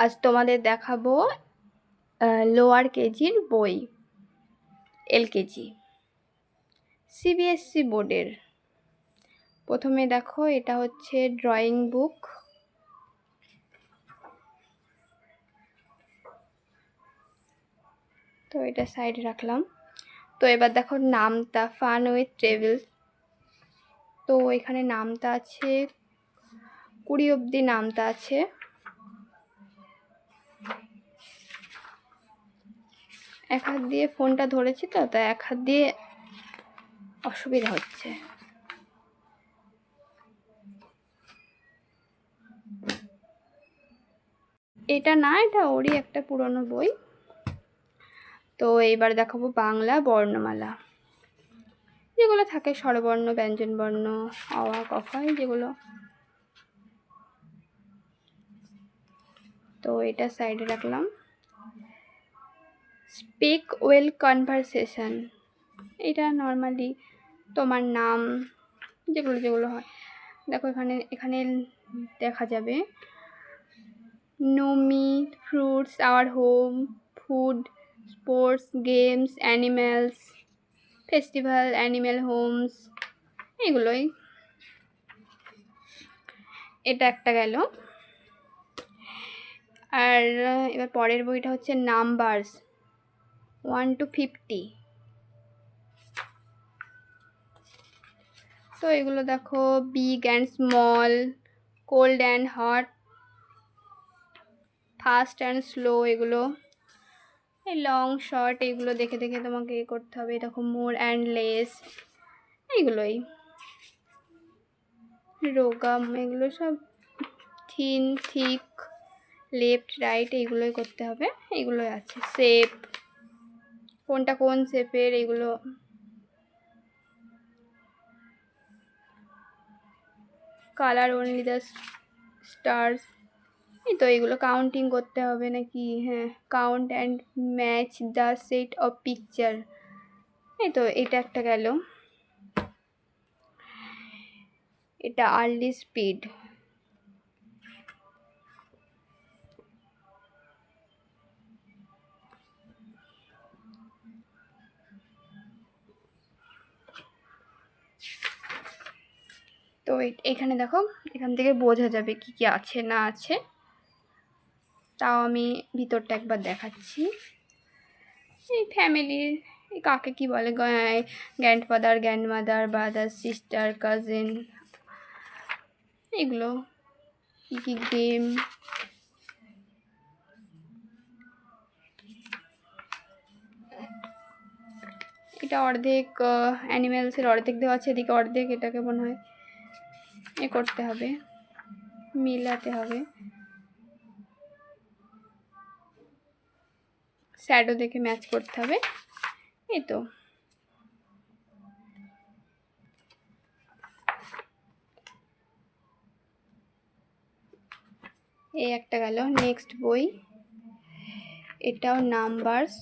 আজ তোমাদের দেখাবো লোয়ার কেজির বই এলকেজি সিবিএসসি বোর্ডের। প্রথমে দেখো, এটা হচ্ছে ড্রয়িং বুক তো এটা সাইডে রাখলাম। তো এবার দেখো, নামতা ফান উইথ ট্রেভেল তো এখানে নামতা আছে, কুড়ি অবধি নামতা আছে। এক হাত দিয়ে ফোনটা ধরেছি তো, তা এক হাত দিয়ে অসুবিধা হচ্ছে। এটা না, এটা ওরই একটা পুরনো বই। তো এইবার দেখাবো বাংলা বর্ণমালা। যেগুলো থাকে স্বরবর্ণ, ব্যঞ্জনবর্ণ অওয়া কফা যেগুলো। তো এটা সাইডে রাখলাম। স্পিক ওয়েল কনভারসেশন এটা নর্মালি তোমার নাম, যেগুলো যেগুলো হয়। দেখো এখানে এখানে দেখা যাবে। No meat fruits our home food sports games animals festival animal homes এগুলোই। এটা একটা গেল। আর এবার পরের বইটা হচ্ছে নাম্বারস ওয়ান টু ফিফটি। তো এগুলো দেখো big and small cold and hot fast and slow এগুলো। এই লং শর্ট এগুলো দেখে দেখে তোমাকে এ করতে হবে। দেখো মোর অ্যান্ড লেস এইগুলোই। রোগাম এগুলো সব থিন থিক লেফট রাইট এইগুলোই করতে হবে। এইগুলোই আছে। শেপ কোনটা কোন শেপের এগুলো? কালার অনলি দ্য স্টার্স এই তো এগুলো কাউন্টিং করতে হবে নাকি? হ্যাঁ count and match the set of picture এই তো এটা একটা গেল। এটা আর্লি স্পিড এখানে দেখো, এখান থেকে বোঝা যাবে কি কি আছে, না আছে। তাও আমি ভিতরটা একবার দেখাচ্ছি। এই ফ্যামিলির কাকে কি বলে? Grandfather grandmother brother sister cousin এগুলো। কী কী গেম এটা অর্ধেক অ্যানিমেলসের অর্ধেক দেওয়া আছে, এদিকে অর্ধেক, এটাকে মনে হয় এ করতে হবে। মিলাতে হবে। স্যাডো দেখে ম্যাচ করতে হবে। এই তো। এই একটা গেল। নেক্সট বই। এটাও নাম্বারস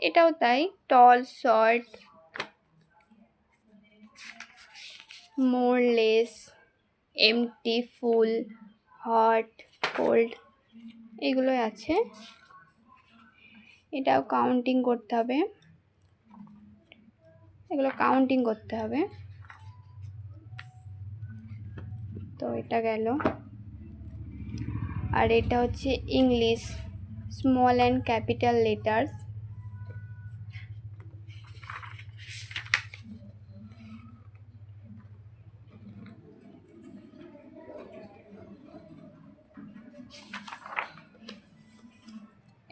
এটাও তাই tall short more less empty full hot cold এগুলোই আছে। এটাও কাউন্টিং করতে হবে। এগুলো কাউন্টিং করতে হবে। তো এটা গেল। আর এটা হচ্ছে English small and capital letters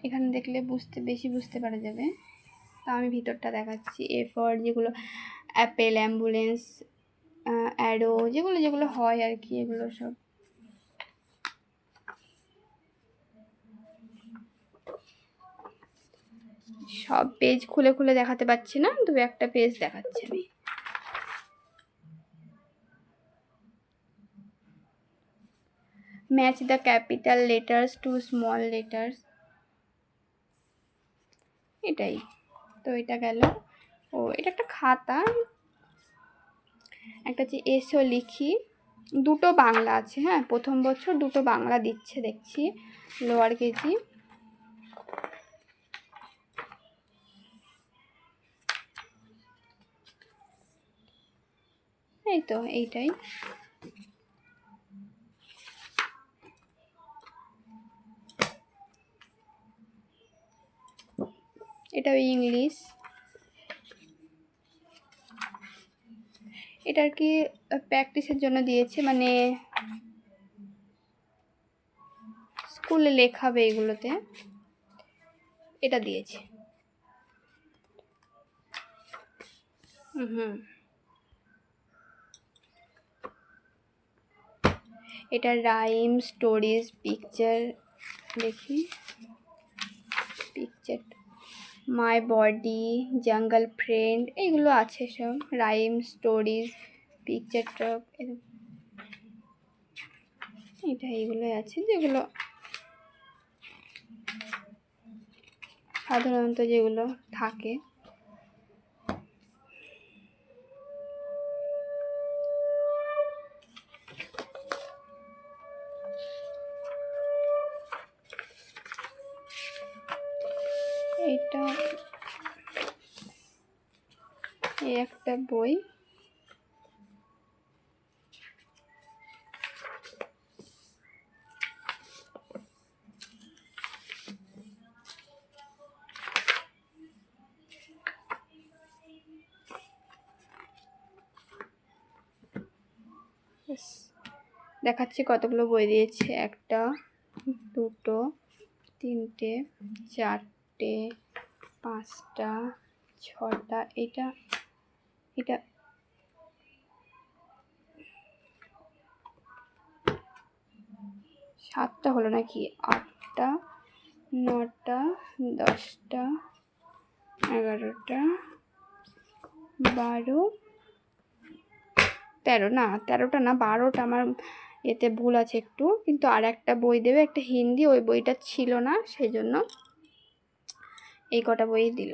এখানে দেখলে বুঝতে, বেশি বুঝতে পারা যাবে। তা আমি ভিতরটা দেখাচ্ছি। এফর যেগুলো অ্যাপেল, অ্যাম্বুলেন্স অ্যাডো যেগুলো যেগুলো হয় আর কি, এগুলো সব। সব পেজ খুলে খুলে দেখাতে পাচ্ছি না দু একটা পেজ দেখাচ্ছি আমি। Match the capital letters to small letters এটাই। তো এটা গেল। ও, এটা একটা খাতা। একটা হচ্ছে এসো লিখি। দুটো বাংলা আছে হ্যাঁ? প্রথম বছর দুটো বাংলা দিচ্ছে, দেখছি। Lower KG. এই তো, এইটাই। এটা ইংলিশ। এটা আর কি প্র্যাকটিসের জন্য দিয়েছে মানে স্কুলে লেখাবে এগুলোতে। এটা দিয়েছে। হুম এটা রাইম স্টোরিজ পিকচার দেখি। Picture my body jungle friend এইগুলো আছে সব। রাইম স্টোরিজ পিকচার টক এটা এইগুলোই আছে যেগুলো সাধারণত যেগুলো থাকে। এটা এই একটা বই। দেখাচ্ছি কতগুলো বই দিয়েছে। একটা দুটো তিনটে চারটে পাঁচটা ছটা এটা এটা। সাতটা হলো নাকি? আটটা, নটা, দশটা, এগারোটা, বারো, তেরো। না, তেরোটা না, বারোটা আমার এতে ভুল আছে একটু। কিন্তু আর একটা বই দেবে, একটা হিন্দি, ওই বইটা ছিল না, সেই জন্য এই কটা বই দিল।